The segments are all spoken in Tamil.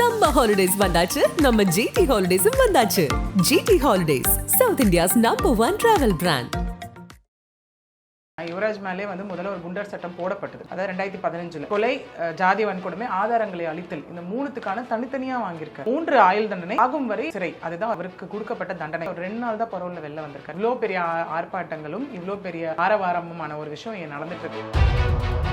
சம்மர் ஹாலிடேஸ் வந்தாச்சு. நம்ம ஜிடி ஹாலிடேஸும் வந்தாச்சு. GT holidays south India's number one travel brand Yuvaraj மேலே வந்து முதல்ல ஒரு குண்டர் சட்டம் போடப்பட்டது. அதாவது ரெண்டாயிரத்தி பதினஞ்சுல. கொலை ஜாதி வன்கொடுமை ஆதாரங்களை அளித்தல் இந்த மூணுத்துக்கான தனித்தனியா வாங்கியிருக்காரு. மூன்று ஆயுள் தண்டனை ஆகும் வரை சிறை. அதுதான் அவருக்கு கொடுக்கப்பட்ட தண்டனை. ஒரு ரெண்டு நாள் தான் பரவல வெளில வந்திருக்காரு. இவ்வளோ பெரிய ஆர்ப்பாட்டங்களும் இவ்வளோ பெரிய ஆரவாரமுமான ஒரு விஷயம் நடந்துட்டு இருக்கு.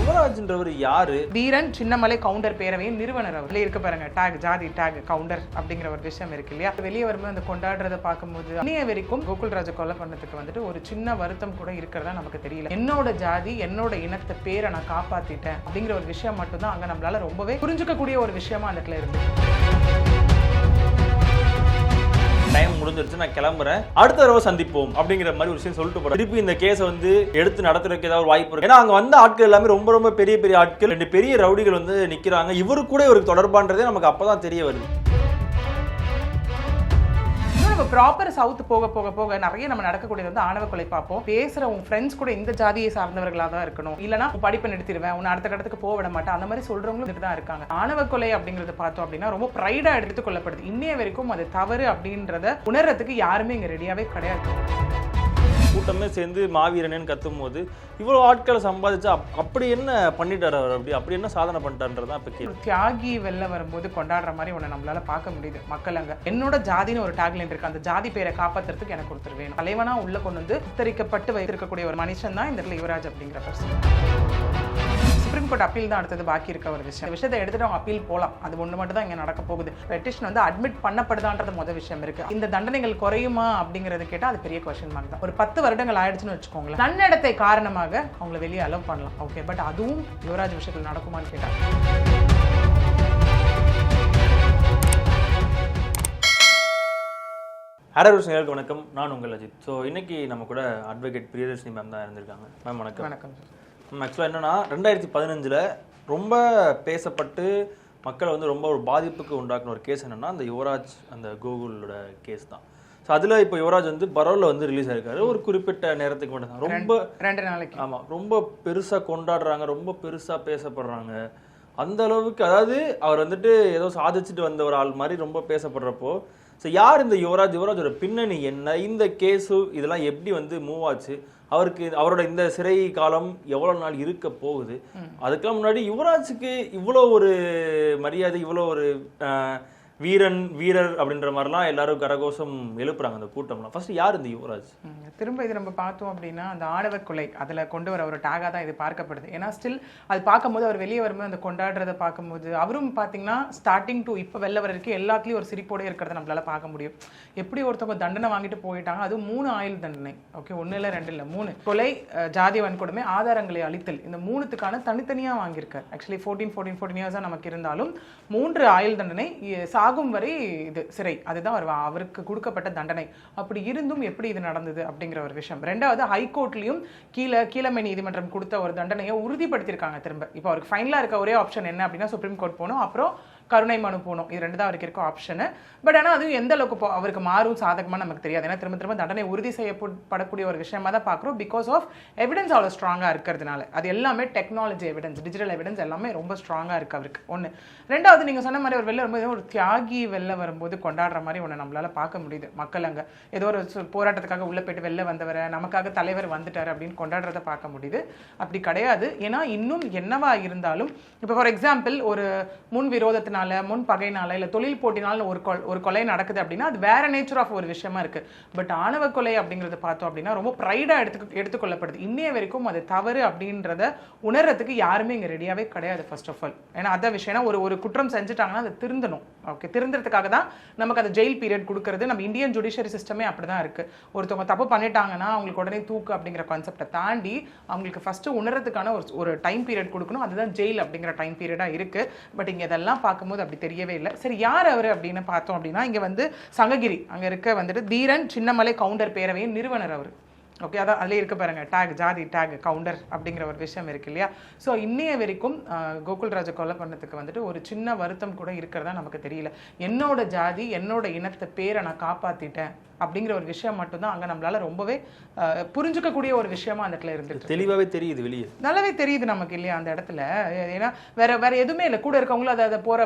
யுவராஜ்ன்றவர் யாரு? வீரன் சின்னமலை கவுண்டர் பேரவையின் நிறுவனர் அவர். இருக்க பாருங்க டேக் ஜாதி டேக் கவுண்டர் அப்படிங்கிற ஒரு விஷயம் இருக்கு இல்லையா? வெளியே வரும்போது அந்த கொண்டாடுறத பார்க்கும்போது இன்னைய வரைக்கும் கோகுல்ராஜ கொலை பண்ணதுக்கு வந்துட்டு ஒரு சின்ன வருத்தம் கூட இருக்கிறதா நமக்கு தெரியல. என்னோட ஜாதி என்னோட இனத்தை பேரை நான் காப்பாத்திட்டேன் அப்படிங்கிற ஒரு விஷயம் மட்டும்தான் அங்க நம்மளால ரொம்பவே புரிஞ்சுக்கக்கூடிய ஒரு விஷயமா அந்த இடத்துல இருந்து டைம் முடிஞ்சிருச்சு நான் கிளம்புறேன். அடுத்த தடவை சந்திப்போம் அப்படிங்கிற மாதிரி ஒரு விஷயம் சொல்லிட்டு போறேன் திருப்பி இந்த கேஸை வந்து எடுத்து நடத்துறதுக்கு ஏதாவது ஒரு வாய்ப்பு இருக்கு. ஏன்னா அங்க வந்த ஆட்கள் எல்லாமே ரொம்ப ரொம்ப பெரிய பெரிய ஆட்கள். ரெண்டு பெரிய ரவுடிகள் வந்து நிக்கிறாங்க. இவரு கூட இவருக்கு தொடர்பான்றதே நமக்கு அப்பதான் தெரிய வருது. இன்னும் நம்ம ப்ராப்பர் சவுத் போக போக போக நிறைய நம்ம நடக்கக்கூடியது வந்து ஆணவ கொலை பார்ப்போம். பேசுற உன் ஃப்ரெண்ட்ஸ் கூட இந்த ஜாதியை சார்ந்தவர்களாக தான் இருக்கணும். இல்லனா உன் படிப்பை நிறுத்திடுவேன் உன்னை அடுத்த கட்டத்துக்கு போக விட மாட்டேன். அந்த மாதிரி சொல்றவங்களும் தான் இருக்காங்க. ஆணவ கொலை அப்படிங்கறத பார்த்தோம் அப்படின்னா ரொம்ப ப்ரைடா எடுத்து கொள்ளப்படுது. இன்னைய வரைக்கும் அது தவறு அப்படின்றத உணர்றதுக்கு யாருமே இங்க ரெடியாவே கிடையாது. கூட்டமே சேர்ந்து மாவீரனேன்னு கத்தும் போது இவ்வளோ ஆட்களை சம்பாதிச்சு அப்- அப்படி என்ன பண்ணிட்டாரு அவர் அப்படி? அப்படி என்ன சாதனை பண்ணிட்டாருன்றதான் இப்போ கேள்வி. தியாகி வெளில வரும்போது கொண்டாடுற மாதிரி உன்னை நம்மளால பார்க்க முடியுது. மக்கள் அங்கே. என்னோட ஜாதின்னு ஒரு டேக்லைன் இருக்கு. அந்த ஜாதி பேரை காப்பாத்துறதுக்கு எனக்கு ஒருத்தர் வேணும். தலைவனா உள்ள கொண்டு வந்து உத்தரிக்கப்பட்டு வைத்திருக்கக்கூடிய ஒரு மனுஷன் தான் இந்த இடத்துல யுவராஜ் அப்படிங்கிற பர்சன் சுப்ரீம் கோர்ட் அப்பீல் தான் அடுத்தது பாக்கி இருக்க ஒரு விஷயம். விஷயத்தை எடுத்துட்டு அவங்க அப்பீல் போகலாம் அது ஒன்று மட்டும் தான் இங்கே நடக்க போகுது. பெட்டிஷன் வந்து அட்மிட் பண்ணப்படுதான்றது முதல் விஷயம் இருக்கு. இந்த தண்டனைகள் குறையுமா அப்படிங்கறது கேட்டால் அது பெரிய கொஸ்டின் மார்க் தான். ஒரு பத்து வருடங்கள் ஆயிடுச்சுன்னு வச்சுக்கோங்களேன். நன்னடத்தை காரணமாக அவங்கள வெளியே அலோவ் பண்ணலாம். ஓகே பட் அதுவும் யுவராஜ் விஷயத்தில் நடக்குமான்னு கேட்டால் ஹரர் வணக்கம். நான் உங்கள் அஜித். ஸோ இன்னைக்கு நம்ம கூட அட்வொகேட் பிரியதர்ஷினி மேம் தான் இருந்திருக்காங்க. மேம் வணக்கம். வணக்கம் ஆக்சுவலாக என்னன்னா ரெண்டாயிரத்தி பதினஞ்சில் ரொம்ப பேசப்பட்டு மக்களை வந்து ரொம்ப ஒரு பாதிப்புக்கு உண்டாக்குன ஒரு கேஸ் என்னன்னா அந்த யுவராஜ் அந்த கூகுளோட கேஸ் தான். ஸோ அதில் இப்போ யுவராஜ் வந்து பரோலில் வந்து ரிலீஸ் ஆயிருக்காரு. ஒரு குறிப்பிட்ட நேரத்துக்கு மட்டும் தான். ரொம்ப ரெண்டு நாளைக்கு. ஆமாம் ரொம்ப பெருசாக கொண்டாடுறாங்க ரொம்ப பெருசாக பேசப்படுறாங்க. அந்த அளவுக்கு அதாவது அவர் வந்துட்டு ஏதோ சாதிச்சுட்டு வந்த ஒரு ஆள் மாதிரி ரொம்ப பேசப்படுறப்போ ஸோ யார் இந்த யுவராஜ்? யுவராஜோட பின்னணி என்ன? இந்த கேஸு இதெல்லாம் எப்படி வந்து மூவ் ஆச்சு? அவருக்கு அவரோட இந்த சிறை காலம் எவ்வளோ நாள் இருக்க போகுது? அதுக்கெல்லாம் முன்னாடி யுவராஜுக்கு இவ்வளோ ஒரு மரியாதை இவ்வளோ ஒரு ஆஹ், வீரன் வீரர் அப்படின்ற மாதிரிலாம் எல்லாரும் கரகோஷம் எழுப்புறாங்க அந்த கூட்டம்லாம். ஃபர்ஸ்ட் யார் இந்த யுவராஜ்? திரும்ப இது நம்ம பார்த்தோம் அப்படின்னா அந்த ஆடவர் கொலை அதில் கொண்டு வர ஒரு டேகாக தான் இது பார்க்கப்படுது. ஏன்னா ஸ்டில் அது பார்க்கும்போது அவர் வெளியே வரும்போது அந்த கொண்டாடுறத பார்க்கும்போது அவரும் பார்த்தீங்கன்னா ஸ்டார்டிங் டு இப்போ வெளில வர வரைக்கும் எல்லாத்துலேயும் ஒரு சிரிப்போடு இருக்கிறத நம்மளால பார்க்க முடியும். எப்படி ஒருத்தவங்க தண்டனை வாங்கிட்டு போயிட்டாங்க அதுவும் மூணு ஆயுள் தண்டனை. ஓகே ஒன்று இல்லை ரெண்டு இல்லை மூணு. கொலை ஜாதி வன்கொடுமை ஆதாரங்களை அழித்தல் இந்த மூணுத்துக்கான தனித்தனியாக வாங்கியிருக்கார். ஆக்சுவலி ஃபோர்டீன் ஃபோர்டீன் ஃபோர்டீன் இயர்ஸாக நமக்கு இருந்தாலும் மூன்று ஆயுள் தண்டனை சாகும் வரை இது சிறை. அதுதான் அவர் அவருக்கு கொடுக்கப்பட்ட தண்டனை. அப்படி இருந்தும் எப்படி இது நடந்தது அப்படிங்கிற ஒரு விஷயம். ரெண்டாவது ஹைகோர்ட்லயும் கீழே கீழமை நீதிமன்றம் கொடுத்த ஒரு தண்டனையை உறுதிப்படுத்தியிருக்காங்க திரும்ப. இப்போ அவருக்கு ஃபைனலாக இருக்க ஒரே ஆப்ஷன் என்ன அப்படின்னா சுப்ரீம் கோர்ட் போகணும். அப்புறம் கருணை மனு போகணும். இது ரெண்டு தான் அவருக்கு இருக்க ஆப்ஷனு பட் ஆனால் அதுவும் எந்த அளவுக்கு போ- அவருக்கு மாறும் சாதகமாக நமக்கு தெரியாது. ஏன்னா திரும்ப திரும்ப தண்டனை உறுதி செய்யப்படக்கூடிய ஒரு விஷயமா தான் பார்க்குறோம். பிகாஸ் ஆஃப் எவிடன்ஸ் அவ்வளோ ஸ்ட்ராங்காக இருக்கிறதுனால. அது எல்லாமே டெக்னாலஜி எவிடன்ஸ் டிஜிட்டல் எவிடன்ஸ் எல்லாமே ரொம்ப ஸ்ட்ராங்காக இருக்குது அவருக்கு. ஒன்று ரெண்டாவது நீங்கள் சொன்ன மாதிரி ஒரு வெளில வரும்போது ஒரு தியாகி வெளில வரும்போது கொண்டாடுற மாதிரி ஒன்று நம்மளால் பார்க்க முடியுது. மக்கள் அங்கே ஏதோ ஒரு போராட்டத்துக்காக உள்ளே போயிட்டு வெளில வந்தவரை நமக்காக தலைவர் வந்துட்டார் அப்படின்னு கொண்டாடுறத பார்க்க முடியுது. அப்படி கிடையாது. ஏன்னா இன்னும் என்னவா இருந்தாலும் இப்போ ஃபார் எக்ஸாம்பிள் ஒரு முன் விரோதத்தினால் முன் பகைனால இல்லை தொழில் போட்டினால ஒரு கொ ஒரு கொலை நடக்குது அப்படின்னா அது வேற நேச்சர் ஆஃப் ஒரு விஷயமா இருக்கு. பட் ஆணவ கொலை அப்படிங்கறத பார்த்தோம் அப்படின்னா ரொம்ப ப்ரைடா எடுத்து எடுத்துக்கொள்ளப்படுது. இன்னைய வரைக்கும் அது தவறு அப்படின்றத உணர்றதுக்கு யாருமே இங்க ரெடியாவே கிடையாது ஃபர்ஸ்ட் ஆஃப் ஆல் ஏன்னா அதான் விஷயம்னா ஒரு ஒரு குற்றம் செஞ்சுட்டாங்கன்னா அதை திருந்தணும். ஓகே திருந்துறதுக்காக தான் நமக்கு அந்த ஜெயில் பீரியட் கொடுக்கறது. நம்ம இந்தியன் ஜுடிஷியரி சிஸ்டமே அப்படிதான் இருக்குது ஒருத்தவங்க தப்பு பண்ணிட்டாங்கன்னா அவங்களுக்கு உடனே தூக்கு அப்படிங்கிற கான்செப்டை தாண்டி அவங்களுக்கு ஃபஸ்ட்டு உணர்றதுக்கான ஒரு ஒரு டைம் பீரியட் கொடுக்கணும். அதுதான் ஜெயில் அப்படிங்கிற டைம் பீரியடாக இருக்குது பட் இங்கே இதெல்லாம் பார்க்கும்போது அப்படி தெரியவே இல்லை. சரி யார் அவர் அப்படின்னு பார்த்தோம் அப்படின்னா இங்கே வந்து சங்ககிரி. அங்கே இருக்க வந்துட்டு தீரன் சின்னமலை கவுண்டர் பேரவையின் நிறுவனர் அவர். ஓகே அதான் அதிலே இருக்க பாருங்கள் டேக் ஜாதி டேக் கவுண்டர் அப்படிங்கிற ஒரு விஷயம் இருக்கு இல்லையா? ஸோ இன்னைய வரைக்கும் ஆஹ், கோகுல்ராஜை கொலை பண்ணதுக்கு வந்துட்டு ஒரு சின்ன வருத்தம் கூட இருக்கிறதா நமக்கு தெரியல. என்னோட ஜாதி என்னோட இனத்தை பேரை நான் காப்பாற்றிட்டேன் அப்படிங்கிற ஒரு விஷயம் மட்டும்தான் அங்க நம்மளால ரொம்பவே புரிஞ்சுக்கக்கூடிய ஒரு விஷயமா அந்த இடத்துல இருந்துட்டு. தெளிவாவே தெரியுது வெளியே. நல்லாவே தெரியுது நமக்கு இல்லையா அந்த இடத்துல. ஏன்னா வேற வேற எதுவுமே இல்லை. கூட இருக்கவங்களும் அதை அதை போற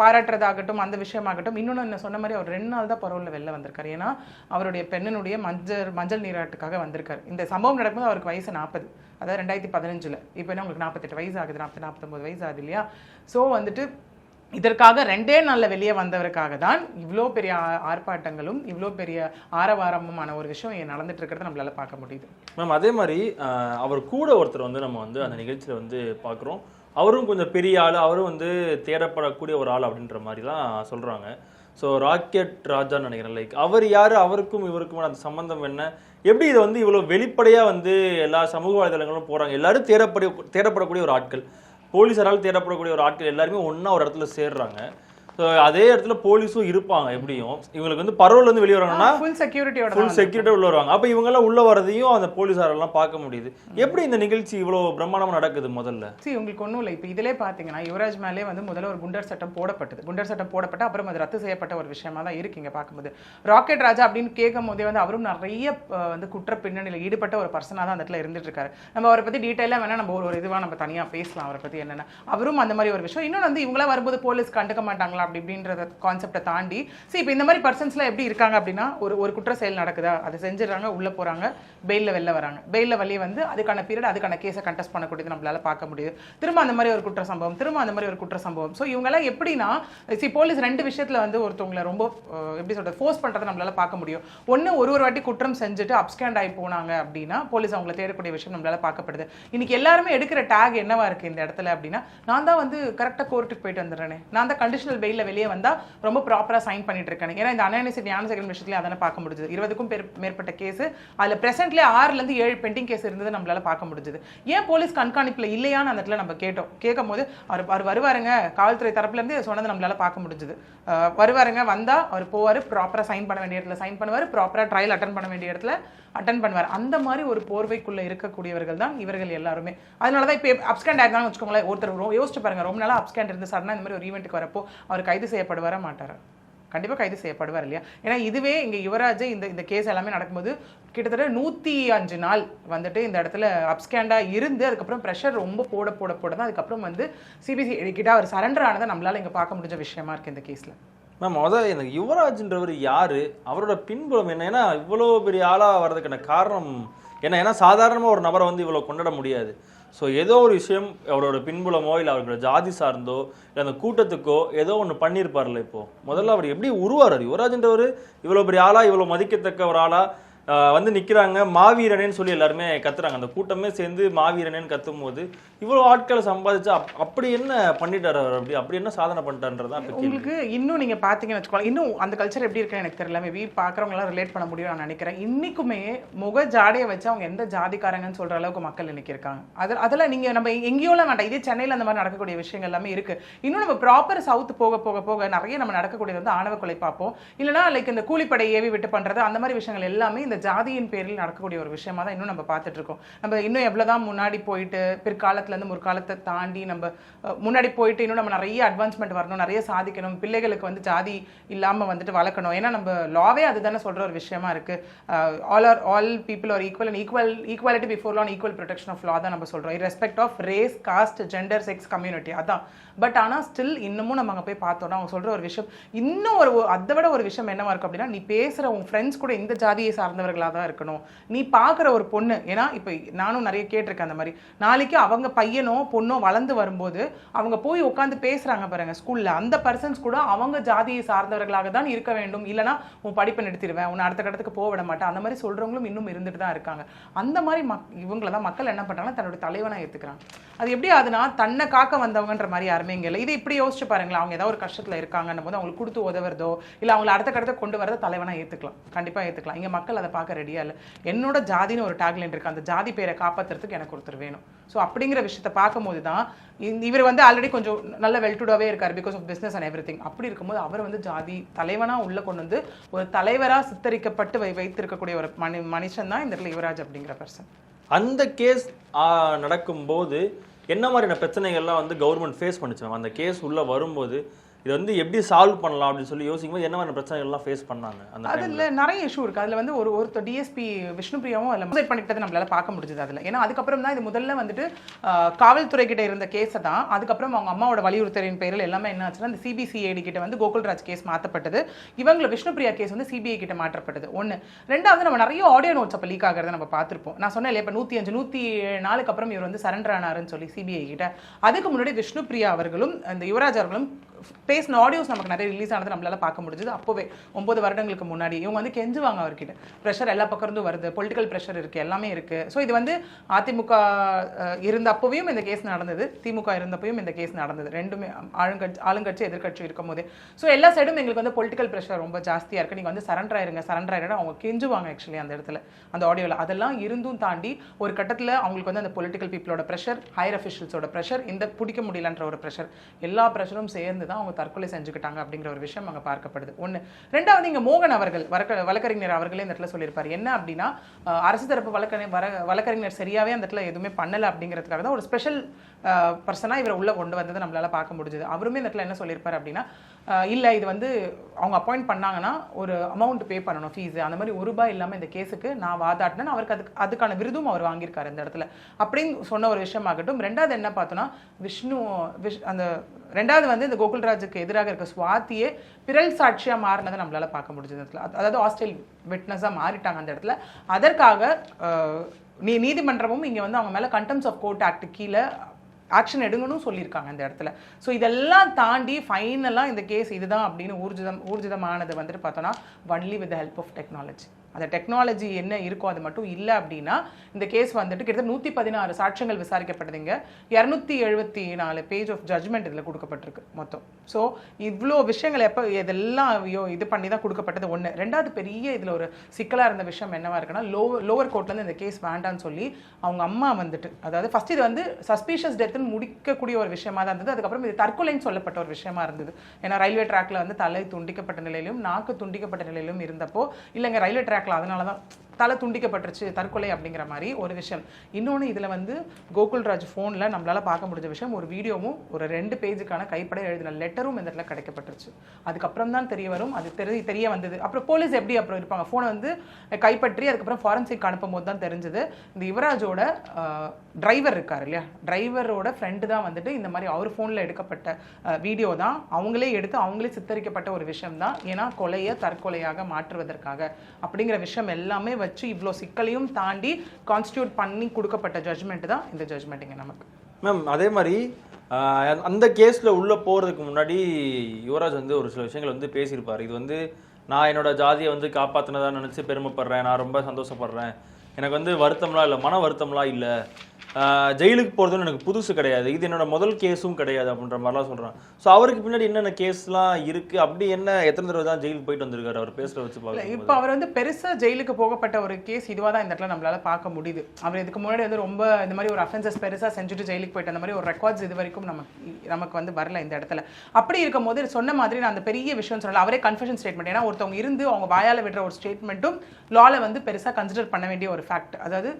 பாராட்டுறதாகட்டும் அந்த விஷயமாகட்டும் இன்னொன்று என்ன சொன்ன மாதிரி அவர் ரெண்டு நாள் தான் பரவலில் வெளில வந்திருக்காரு. ஏன்னா அவருடைய பெண்ணனுடைய மஞ்சள் மஞ்சள் நீராட்டுக்காக வந்திருக்காரு. இந்த சம்பவம் நடக்கும்போது அவருக்கு வயசு நாற்பது அதாவது ரெண்டாயிரத்தி பதினஞ்சுல. இப்போ என்ன உங்களுக்கு நாற்பத்தெட்டு வயசு ஆகுது. நாற்பது நாற்பத்தொம்பது வயசு ஆகுது இல்லையா? ஸோ வந்துட்டு இதற்காக ரெண்டே நாளில் வெளியே வந்தவருக்காக தான் இவ்வளோ பெரிய ஆ- ஆர்ப்பாட்டங்களும் இவ்வளோ பெரிய ஆரவாரமுமான ஒரு விஷயம் நடந்துட்டு இருக்கிறத நம்மளால பார்க்க முடியுது. மேம் அதே மாதிரி அவர் கூட ஒருத்தர் வந்து நம்ம வந்து அந்த நிகழ்ச்சியில் வந்து பார்க்குறோம். அவரும் கொஞ்சம் பெரிய ஆள் அவரும் வந்து தேடப்படக்கூடிய ஒரு ஆள் அப்படின்ற மாதிரி தான் சொல்கிறாங்க ஸோ ராக்கெட் ராஜான்னு நினைக்கிறேன் லைக் அவர் யார் அவருக்கும் இவருக்கும் அந்த சம்பந்தம் என்ன? எப்படி இதை வந்து இவ்வளோ வெளிப்படையாக வந்து எல்லா சமூக வலைதளங்களும் போகிறாங்க எல்லாரும் தேடப்பட தேடப்படக்கூடிய ஒரு ஆட்கள். போலீஸாரால் தேடப்படக்கூடிய ஒரு ஆட்கள் எல்லாருமே ஒன்றா ஒரு இடத்துல சேர்றாங்க. அதே இடத்துல போலீஸும் இருப்பாங்க எப்படியும். இவங்களுக்கு வந்து பரவல் வந்து வெளியே வராங்கன்னா ஃபுல் செக்யூரிட்டியோட ஃபுல் செக்யூரிட்டி உள்ள வருவாங்க. அப்ப இவங்க எல்லாம் உள்ள வரதையும் அந்த போலீஸாரெல்லாம் பார்க்க முடியுது. எப்படி இந்த நிகழ்ச்சி இவ்வளவு பிரம்மாண்டமா நடக்குது முதல்ல? சி உங்களுக்கு ஒன்றும் இல்லை. இப்போ இதிலே பார்த்தீங்கன்னா யுவராஜ் மேலே வந்து முதல்ல ஒரு குண்டர் சட்டம் போடப்பட்டது. குண்டர் சட்டம் போடப்பட்டு அப்புறம் அது ரத்து செய்யப்பட்ட ஒரு விஷயமா தான் இருக்கீங்க பார்க்கும்போது ராக்கெட் ராஜா அப்படின்னு கேட்கும் போதே வந்து அவரும் நிறைய வந்து குற்ற பின்னணியில் ஈடுபட்ட ஒரு பர்சனாக தான் அந்த இடத்துல இருந்துட்டு இருக்காரு நம்ம அவரை பற்றி டீட்டெயிலாக வேணா நம்ம ஒரு ஒரு இதுவாக நம்ம தனியாக பேசலாம் அவரை பற்றி என்னென்ன. அவரும் அந்த மாதிரி ஒரு விஷயம். இன்னொன்று வந்து இவங்களாம் வரும்போது போலீஸ் கண்டுக்க மாட்டாங்களா? அப்படி இப்படின்றத கான்செப்டை தாண்டி சரி இப்போ இந்த மாதிரி பர்சன்ஸ்லாம் எப்படி இருக்காங்க அப்படின்னா ஒரு ஒரு குற்ற செயல் நடக்குதா? அதை செஞ்சிடறாங்க உள்ளே போகிறாங்க பெயிலில் வெளில வராங்க. பெயிலில் வெளியே வந்து அதுக்கான பீரியட் அதுக்கான கேஸை கண்டெஸ்ட் பண்ணக்கூடியது நம்மளால பார்க்க முடியுது. திரும்ப அந்த மாதிரி ஒரு குற்ற சம்பவம் திரும்ப அந்த மாதிரி ஒரு குற்ற சம்பவம். ஸோ இவங்கெல்லாம் எப்படின்னா சி போலீஸ் ரெண்டு விஷயத்தில் வந்து ஒருத்தவங்களை ரொம்ப எப்படி சொல்றது ஃபோர்ஸ் பண்ணுறதை நம்மளால பார்க்க முடியும். ஒன்று ஒரு ஒரு வாட்டி குற்றம் செஞ்சுட்டு அப்ஸ்கேண்ட் ஆகி போனாங்க அப்படின்னா போலீஸ் அவங்கள தேடக்கூடிய விஷயம் நம்மளால பார்க்கப்படுது. இன்னைக்கு எல்லாருமே எடுக்கிற டேக் என்னவா இருக்கு இந்த இடத்துல அப்படின்னா நான் தான் வந்து கரெக்டாக கோர்ட்டுக்கு போயிட்டு வந்துடுறேனே. நான் தான் கண்டிஷனல் பெயிலில் வெளியே வந்தால் ரொம்ப ப்ராப்பராக சைன் பண்ணிட்டு இருக்காங்க ஏன்னா இந்த ஞான ஞானசேகரன் விஷயத்துல அதனை பார்க்க முடிஞ்சது. இருபதுக்கும் மேற்பட்ட கேஸ் அதில் ப்ரெசென்ட்லேயே ஆறுலேருந்து ஏழு பெண்டிங் கேஸ் இருந்தது நம்மளால பார்க்க முடிஞ்சது. ஏன் போலீஸ் கண்காணிப்பில் இல்லையான்னு அந்த இடத்துல நம்ம கேட்டோம். கேட்கும் போது அவர் அவர் வருவாருங்க. காவல்துறை தரப்புல இருந்து சொன்னது நம்மளால பார்க்க முடிஞ்சது. வருவாருங்க வந்தா அவர் போவார் ப்ராப்பராக சைன் பண்ண வேண்டிய இடத்துல சைன் பண்ணுவார் ப்ராப்பராக ட்ரையல் அட்டன் பண்ண வேண்டிய இடத்துல அட்டன் பண்ணுவார். அந்த மாதிரி ஒரு போர்வைக்குள்ள இருக்கக்கூடியவர்கள் தான் இவர்கள் எல்லாருமே. அதனால தான் இப்போ அப்ஸ்கேண்ட் ஆயிருந்தாங்கன்னு வச்சுக்கோங்களேன். ஒருத்தர் யோசிச்சு பாருங்க. ரொம்ப நாளாக அப்ஸ்கேண்ட் இருந்து சடனாக இந்த மாதிரி ஒரு ஈவெண்ட்டுக்கு வரப்போ அவர் கைது செய்யப்படுவாரா மாட்டாரா? கண்டிப்பாக கைது செய்யப்படுவார் இல்லையா? ஏன்னா இதுவே இங்கே யுவராஜ் இந்த இந்த கேஸ் எல்லாமே நடக்கும்போது கிட்டத்தட்ட நூற்றி அஞ்சு நாள் வந்துட்டு இந்த இடத்துல அப்ஸ்கேண்டாக இருந்து அதுக்கப்புறம் ப்ரெஷர் ரொம்ப போட போட போட தான் அதுக்கப்புறம் வந்து சிபிசி கிட்ட அவர் சரண்டர் ஆனதை நம்மளால் இங்கே பார்க்க முடிஞ்ச விஷயமா இருக்குது இந்த கேஸில் மேம் முதல் எனக்கு யுவராஜ்ன்றவர் யார்? அவரோட பின்புலம் என்ன? ஏன்னா இவ்வளோ பெரிய ஆளாக வர்றதுக்கான காரணம் என்ன? ஏன்னா சாதாரணமாக ஒரு நபரை வந்து இவ்வளோ கொண்டாட முடியாது. ஸோ ஏதோ ஒரு விஷயம் அவரோட பின்புலமோ இல்லை அவரோட ஜாதி சார்ந்தோ இல்லை அந்த கூட்டத்துக்கோ ஏதோ ஒன்று பண்ணியிருப்பார்ல இப்போ. முதல்ல அவர் எப்படி உருவார்? யுவராஜ்ன்றவர் இவ்வளோ பெரிய ஆளா இவ்வளோ மதிக்கத்தக்க ஒரு ஆளா? வந்து நிக்கிறாங்க. மாவீரனேன்னு சொல்லி எல்லாருமே கத்துறாங்க. அந்த கூட்டமே சேர்ந்து மாவீரனேன்னு கத்தும் போது இவ்வளோ ஆட்களை சம்பாதிச்சு அப்- அப்படி என்ன பண்ணிட்டாரு அவர்? அப்படி அப்படி என்ன சாதனை கேள்வி. உங்களுக்கு இன்னும் நீங்க பாத்தீங்கன்னு வச்சுக்கோங்க இன்னும் அந்த கல்ச்சர் எப்படி இருக்குன்னு எனக்கு தெரியல. மேபி பாக்குறவங்க எல்லாம் ரிலேட் பண்ண முடியும் நான் நினைக்கிறேன். இன்னைக்குமே முக ஜாடையை வச்சு அவங்க எந்த ஜாதிக்காரங்கன்னு சொல்ற அளவுக்கு மக்கள் இன்னைக்கு இருக்காங்க. அது அதெல்லாம் நீங்க நம்ம எங்கேயோலாம் வேண்டாம். இதே சென்னையில அந்த மாதிரி நடக்கக்கூடிய விஷயங்கள் எல்லாமே இருக்கு. இன்னும் நம்ம ப்ராப்பர் சவுத் போக போக போக நிறைய நம்ம நடக்கக்கூடியது வந்து ஆணவ கொலை பார்ப்போம். இல்லைன்னா லைக் இந்த கூலிப்படை ஏவி விட்டு பண்றது அந்த மாதிரி விஷயங்கள் எல்லாமே இந்த ஜாதியின் பேரில் நடக்கக்கூடிய ஒரு விஷயமா தான் இன்னும் நம்ம பார்த்துட்டு இருக்கோம். நம்ம இன்னும் எவ்வளோதான் முன்னாடி போயிட்டு பிற்காலத்துலேருந்து முற்காலத்தை தாண்டி நம்ம முன்னாடி போயிட்டு இன்னும் நம்ம நிறைய அட்வான்ஸ்மெண்ட் வரணும் நிறைய சாதிக்கணும் பிள்ளைகளுக்கு வந்து ஜாதி இல்லாமல் வந்துட்டு வளர்க்கணும். ஏன்னா நம்ம லாவே அதுதானே சொல்கிற ஒரு விஷயமா இருக்குது all are all people are equal and equal equality before law equal protection of law தான் நம்ம சொல்கிறோம் respect of race caste gender sex community அதான். பட் ஆனால் ஸ்டில் இன்னமும் நம்ம அங்கே போய் பார்த்தோம்னா அவங்க சொல்கிற ஒரு விஷயம் இன்னும் ஒரு அதை விட ஒரு விஷயம் என்னவா இருக்கும் அப்படின்னா நீ பேசுகிற உன் ஃப்ரெண்ட்ஸ் கூட இந்த ஜாதியை சார்ந்த நல்லவர்களாக தான் இருக்கணும். நீ பார்க்குற ஒரு பொண்ணு ஏன்னா இப்போ நானும் நிறைய கேட்டிருக்கேன் அந்த மாதிரி. நாளைக்கு அவங்க பையனோ பொண்ணோ வளர்ந்து வரும்போது அவங்க போய் உட்காந்து பேசுறாங்க பாருங்க ஸ்கூல்ல. அந்த பர்சன்ஸ் கூட அவங்க ஜாதியை சார்ந்தவர்களாக தான் இருக்க வேண்டும். இல்லைனா உன் படிப்பை நிறுத்திடுவேன். உன்னை அடுத்த கட்டத்துக்கு போக விட மாட்டேன். அந்த மாதிரி சொல்றவங்களும் இன்னும் இருந்துட்டு தான் இருக்காங்க. அந்த மாதிரி மக் இவங்கள தான் மக்கள் என்ன பண்றாங்கன்னா தன்னோட தலைவனாக ஏற்றுக்கிறாங்க அது எப்படி ஆகுதுன்னா தன்னை காக்க வந்தவங்கன்ற மாதிரி யாருமே இங்கே இல்லை. இதை இப்படி யோசிச்சு பாருங்களேன். அவங்க ஏதாவது ஒரு கஷ்டத்துல இருக்காங்கன்னும் போது அவங்களுக்கு கொடுத்து உதவுறதோ இல்லை அவங்கள அடுத்த கடத்தை கொண்டு வரத தலைவனா ஏத்துக்கலாம். கண்டிப்பா ஏத்துக்கலாம். இங்கே மக்கள் அதை பார்க்க ரெடியா இல்லை. என்னோட ஜாதின்னு ஒரு டேக்லைன் இருக்கு. அந்த ஜாதி பேரை காப்பாத்துறதுக்கு எனக்கு ஒருத்தர் வேணும். ஸோ அப்படிங்கிற விஷயத்த பார்க்கும்போது தான் இவர் வந்து ஆல்ரெடி கொஞ்சம் நல்ல வெல்டுடாவே இருக்கார் because of business and every அப்படி இருக்கும்போது அவர் வந்து ஜாதி தலைவனாக உள்ள கொண்டு வந்து ஒரு தலைவரா சித்தரிக்கப்பட்டு வை வைத்திருக்கக்கூடிய ஒரு மனி மனுஷன் தான் இந்த இடத்துல யுவராஜ் அப்படிங்கிற பர்சன் அந்த கேஸ் நடக்கும்போது என்ன மாதிரியான பிரச்சனைகள்லாம் வந்து கவர்மெண்ட் ஃபேஸ் பண்ணிச்சு? அந்த கேஸ் உள்ளே வரும்போது இது வந்து எப்படி சால்வ் பண்ணலாம் அப்படின்னு சொல்லி யோசிக்கும் போது என்ன மாதிரி பிரச்சனைகள்லாம் ஃபேஸ் பண்ணாங்க அந்த அதுல நிறைய இஷ்யூ இருக்கு. அதுல வந்து ஒரு ஒரு டிஎஸ்பி விஷ்ணுபிரியாவும் அதில் சூசைட் பண்ணிக்கிட்டது நம்மளால பார்க்க முடிஞ்சது அதுல. ஏன்னா அதுக்கப்புறம் தான் இது முதல்ல வந்துட்டு காவல்துறை கிட்ட இருந்த கேஸை தான். அதுக்கப்புறம் அவங்க அம்மாவோட வலியுறுத்தலின் பேரில் எல்லாமே என்ன ஆச்சுன்னா இந்த சிபிசிஐடி கிட்ட வந்து கோகுல்ராஜ் கேஸ் மாற்றப்பட்டது இவங்களை விஷ்ணுபிரியா கேஸ் வந்து சிபிஐ கிட்ட மாற்றப்பட்டது. ஒண்ணு. ரெண்டாவது நம்ம நிறைய ஆடியோ நோட்ஸ் அப்போ லீக் ஆகிறத நம்ம பார்த்திருப்போம். நான் சொன்னேன் இப்போ நூற்றி அஞ்சு நூற்றி நாளுக்கு அப்புறம் இவர் வந்து சரண்டர் ஆனாருன்னு சொல்லி சிபிஐ கிட்ட. அதுக்கு முன்னாடி விஷ்ணுபிரியா அவர்களும் அந்த யுவராஜ் அவர்களும் பேசின ஆடியோஸ் நமக்கு நிறைய ரிலீஸ் ஆனது நம்மளால பார்க்க முடிஞ்சது. அப்போவே ஒன்பது வருடங்களுக்கு முன்னாடி இவங்க வந்து கெஞ்சுவாங்க அவர்கிட்ட. ப்ரெஷர் எல்லா பக்கம் இருந்தும் வருது. பொலிட்டிக்கல் ப்ரெஷர் இருக்கு. எல்லாமே இருக்கு. ஸோ இது வந்து அதிமுக இருந்த அப்போவையும் இந்த கேஸ் நடந்தது. திமுக இருந்தப்பையும் இந்த கேஸ் நடந்தது. ரெண்டுமே ஆளுங்கட்சி ஆளுங்கட்சி எதிர்க்கட்சி இருக்கும் போது ஸோ எல்லா சைடும் எங்களுக்கு வந்து பொலிட்டிக்கல் ப்ரெஷர் ரொம்ப ஜாஸ்தியா இருக்கு. நீங்க வந்து சரண்டர் ஆயிருங்க. சரண்டர் ஆயிருங்க அவங்க கெஞ்சுவாங்க ஆக்சுவலி அந்த இடத்துல அந்த ஆடியோவில் அதெல்லாம் இருந்தும் தாண்டி ஒரு கட்டத்தில் அவங்களுக்கு வந்து அந்த பொலிட்டிக்கல் பீப்புளோட ப்ரெஷர் ஹையர் அஃபிஷியல்ஸோட ப்ரெஷர் இந்த பிடிக்க முடியலன்ற ஒரு ப்ரெஷர் எல்லா ப்ரெஷரும் சேர்ந்து தான் அவங்க தற்கொலை செஞ்சுக்கிட்டாங்க அப்படிங்கிற ஒரு விஷயம் அங்கே பார்க்கப்படுது. ஒன்று ரெண்டாவது இங்கே மோகன் அவர்கள் வழக்க வழக்கறிஞர் அவர்களே இந்த இடத்துல சொல்லியிருப்பார். என்ன அப்படின்னா அரசு தரப்பு வழக்கறி வர வழக்கறிஞர் சரியாவே அந்த இடத்துல எதுவுமே பண்ணலை அப்படிங்கிறதுக்காக தான் ஒரு ஸ்பெஷல் பர்சனாக இவரை உள்ளே கொண்டு வந்ததை நம்மளால் பார்க்க முடிஞ்சது. அவருமே இந்த இடத்துல என்ன சொல்லியிருப்பார் அப்படின்னா இல்லை இது வந்து அவங்க அப்பாயிண்ட் பண்ணாங்கன்னா ஒரு அமௌண்ட் பே பண்ணணும் ஃபீஸு அந்த மாதிரி ஒரு ரூபாய் இல்லாமல் இந்த கேஸுக்கு நான் வாதாட்டினேன் அவருக்கு அதுக்கு அதுக்கான விருதும் அவர் வாங்கியிருக்காரு இந்த இடத்துல. அப்படின்னு சொன்ன ஒரு விஷயமாகட்டும் ரெண்டாவது என்ன பார்த்தோன்னா விஷ்ணு விஷ் அந்த ரெண்டாவது வந்து இந்த கோகுல்ராஜுக்கு எதிராக இருக்க சுவாத்தியே பிறல் சாட்சியாக மாறினதை நம்மளால் பார்க்க முடிஞ்சது இந்த இடத்துல. அதாவது ஹாஸ்டல் விட்னஸாக மாறிட்டாங்க அந்த இடத்துல. அதற்காக நீ நீதிமன்றமும் இங்கே வந்து அவங்க மேலே கண்டெம்ஸ் ஆஃப் கோர்ட் ஆக்ட் கீழே ஆக்ஷன் எடுங்கன்னு சொல்லியிருக்காங்க இந்த இடத்துல. ஸோ இதெல்லாம் தாண்டி ஃபைனலாக இந்த கேஸ் இதுதான் அப்படின்னு ஊர்ஜிதம் ஊர்ஜிதமானது வந்துட்டு பார்த்தோன்னா only with help of technology அந்த டெக்னாலஜி என்ன இருக்கோ அது மட்டும் இல்லை அப்படின்னா இந்த கேஸ் வந்துட்டு கிட்டத்தட்ட நூற்றி பதினாறு சாட்சியங்கள் விசாரிக்கப்பட்டதுங்க. இரநூத்தி எழுபத்தி நாலு பேஜ் ஆஃப் ஜட்மெண்ட் இதில் கொடுக்கப்பட்டிருக்கு மொத்தம். ஸோ இவ்வளோ விஷயங்கள் எப்போ இதெல்லாம் ஐயோ இது பண்ணி தான் கொடுக்கப்பட்டது ஒன்று ரெண்டாவது பெரிய இதில் ஒரு சிக்கலாக இருந்த விஷயம் என்னவாக இருக்குன்னா லோ லோவர் கோர்ட்லேருந்து இந்த கேஸ் வேண்டான்னு சொல்லி அவங்க அம்மா வந்துட்டு அதாவது ஃபஸ்ட் இது வந்து சஸ்பீஷியஸ் டெத்துன்னு முடிக்கக்கூடிய ஒரு விஷயமா தான் இருந்தது. அதுக்கப்புறம் இது தற்கொலைன்னு சொல்லப்பட்ட ஒரு விஷயமா இருந்தது. ஏன்னா ரயில்வே ட்ராக்ல வந்து தலை துண்டிக்கப்பட்ட நிலையிலும் நாக்கு துண்டிக்கப்பட்ட நிலையிலும் இருந்தப்போ இல்லைங்க ரயில்வே ட்ராக் ட்ராக்ல அதனால தான் தலை துண்டிக்கப்பட்டுருச்சு தற்கொலை அப்படிங்கிற மாதிரி ஒரு விஷயம். இன்னொன்று இதில் வந்து கோகுல்ராஜ் ஃபோனில் நம்மளால் பார்க்க முடிஞ்ச விஷயம் ஒரு வீடியோவும் ஒரு ரெண்டு பேஜுக்கான கைப்பட எழுதின லெட்டரும் இந்த இடத்துல கிடைக்கப்பட்டுருச்சு. அதுக்கப்புறம் தான் தெரிய வரும் அது தெரிய தெரிய வந்தது. அப்புறம் போலீஸ் எப்படி அப்புறம் இருப்பாங்க? ஃபோனை வந்து கைப்பற்றி அதுக்கப்புறம் ஃபாரன்சிக் அனுப்பும் போது தான் தெரிஞ்சது. இந்த யுவராஜோட டிரைவர் இருக்கார் இல்லையா? டிரைவரோட ஃப்ரெண்டு தான் வந்துட்டு இந்த மாதிரி அவர் ஃபோனில் எடுக்கப்பட்ட வீடியோ தான். அவங்களே எடுத்து அவங்களே சித்தரிக்கப்பட்ட ஒரு விஷயம் தான். ஏன்னா கொலையை தற்கொலையாக மாற்றுவதற்காக. அப்படிங்கிற விஷயம் எல்லாமே வச்சு இவ்வளோ சிக்கலையும் தாண்டி கான்ஸ்டியூட் பண்ணி கொடுக்கப்பட்ட ஜட்மெண்ட் தான் இந்த ஜட்மெண்ட்டுங்க நமக்கு. மேம் அதே மாதிரி அந்த கேஸில் உள்ளே போகிறதுக்கு முன்னாடி யுவராஜ் வந்து ஒரு சில விஷயங்கள் வந்து பேசியிருப்பார். இது வந்து நான் என்னோட ஜாதியை வந்து காப்பாத்தினதா நினச்சி பெருமைப்படுறேன். நான் ரொம்ப சந்தோஷப்படுறேன். எனக்கு வந்து வருத்தம்லாம் இல்லை மன வருத்தம்லாம் இல்லை. ஜெயிலுக்கு போகிறதும் எனக்கு புதுசு கிடையாது. இது என்னோட முதல் கேஸும் கிடையாது அப்படின்ற மாதிரிலாம் சொல்றான். ஸோ அவருக்கு பின்னாடி என்னென்ன கேஸ்லாம் இருக்கு? அப்படி என்ன எத்தனை தடவை தான் ஜெயிலுக்கு போயிட்டு வந்திருக்காரு அவர்? பேசுற வச்சு பார்க்கும்போது. இப்போ அவர் வந்து பெருசா ஜெயிலுக்கு போகப்பட்ட ஒரு கேஸ் இதுவாக தான் இந்த இடத்துல நம்மளால பார்க்க முடியுது. அவர் இதுக்கு முன்னாடி வந்து ரொம்ப இந்த மாதிரி ஒரு அஃபென்சஸ் பெருசா செஞ்சுட்டு ஜெயிலுக்கு போயிட்டு அந்த மாதிரி ஒரு ரெக்கார்ட்ஸ் இது வரைக்கும் நமக்கு நமக்கு வந்து வரல இந்த இடத்துல. அப்படி இருக்கும்போது சொன்ன மாதிரி நான் அந்த பெரிய விஷயம் சொல்லல அவரே கன்ஃபெஷன் ஸ்டேட்மெண்ட் ஏன்னா ஒருத்தவங்க இருந்து அவங்க வாயால விடுற ஒரு ஸ்டேட்மெண்ட்டும் லால வந்து பெருசா கன்சிடர் பண்ண வேண்டிய ஒரு ஃபேக்ட் அதாவது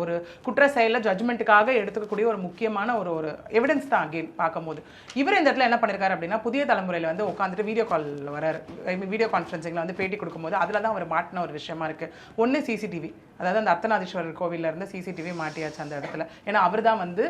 ஒரு குற்ற செயலில் ஜட்மெண்ட்டுக்காக எடுத்துக்கக்கூடிய ஒரு முக்கியமான ஒரு ஒரு எவிடன்ஸ் தான் அகெயின் பார்க்கும்போது. இவர் இந்த இடத்துல என்ன பண்ணியிருக்காரு அப்படின்னா புதிய தலைமுறையில் வந்து உட்காந்துட்டு வீடியோ கால் வராரு. வீடியோ கான்ஃபரன்சிங்கில் வந்து பேட்டி கொடுக்கும்போது அதில் தான் அவர் மாட்டின ஒரு விஷயமா இருக்குது ஒன்று சிசிடிவி அதாவது அந்த அர்த்தநாதீஸ்வரர் கோவில்ல இருந்து சிசிடிவி மாட்டியாச்சு அந்த இடத்துல. ஏன்னா அவர் தான் வந்து